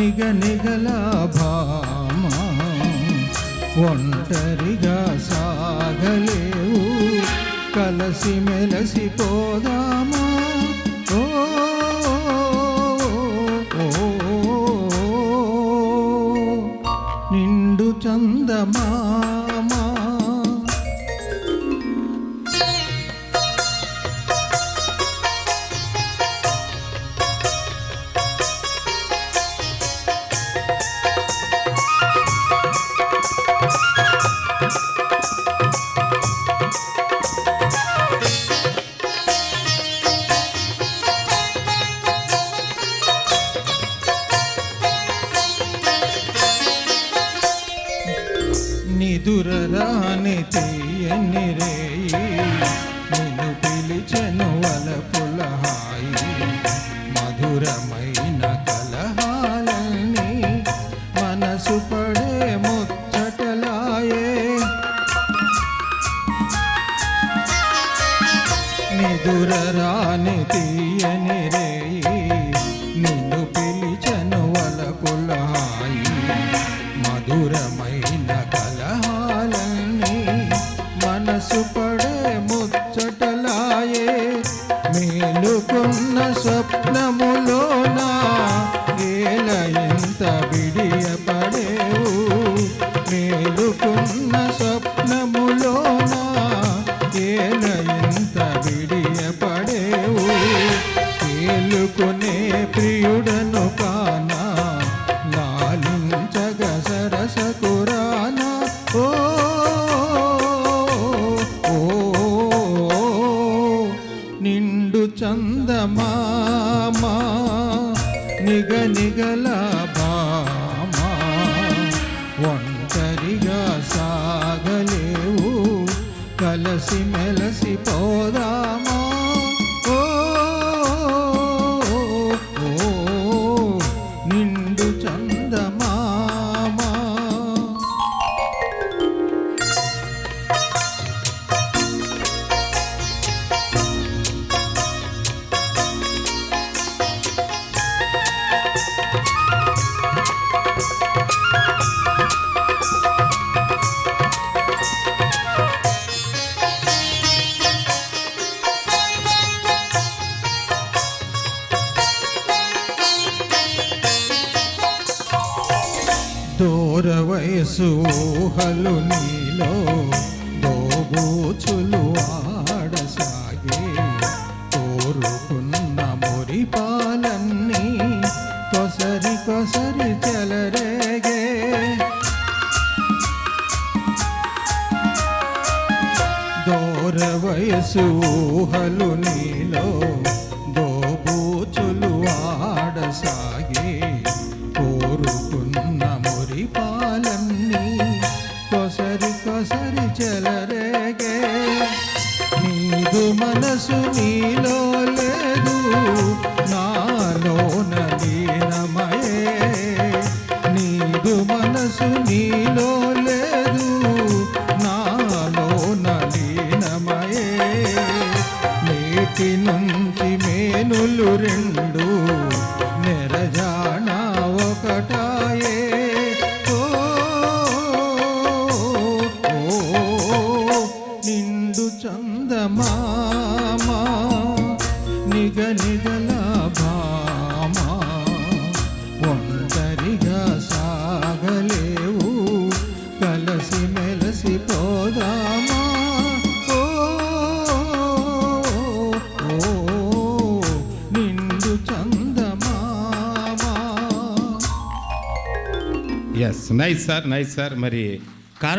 నిగ నిగల భామ ఒంటరిగా సాగలేవు కలసి మెలసి పోదామా ఓ నిండు చందమా నిదురరాని తెయ్యని రేయి. నిన్ను పిలిచెను వలపుల హాయి. మధురమైన కలహాలన్నీ మనసు పడే ముచ్చటలాయే. నిదురరాని తీయని రేయి. విడియపడేవు మేలుకున్న స్వప్నములోన ఏల ఎంత విడియపడేవు. ఏలుకునే ప్రియుడను కానా లాలించగ సరసకురానా ఓ ఓ, నిండు చందమామా నిగ నిగలా కలసి మెలసి పోదామా? దూర వయసు ఊహలు నీలో దోబూచులు ఆడసాగే. కోరుకున్న మురిపాలన్నీ కొసరి కొసరి చెలరేగే. దూర వయసు ఊహలు నీలో కొసరి చెలరేగే నీదు మనసు మెలసి ఓ, ఓ, నిండు చందమామా? Yes nice sir nice sir మరి కారణం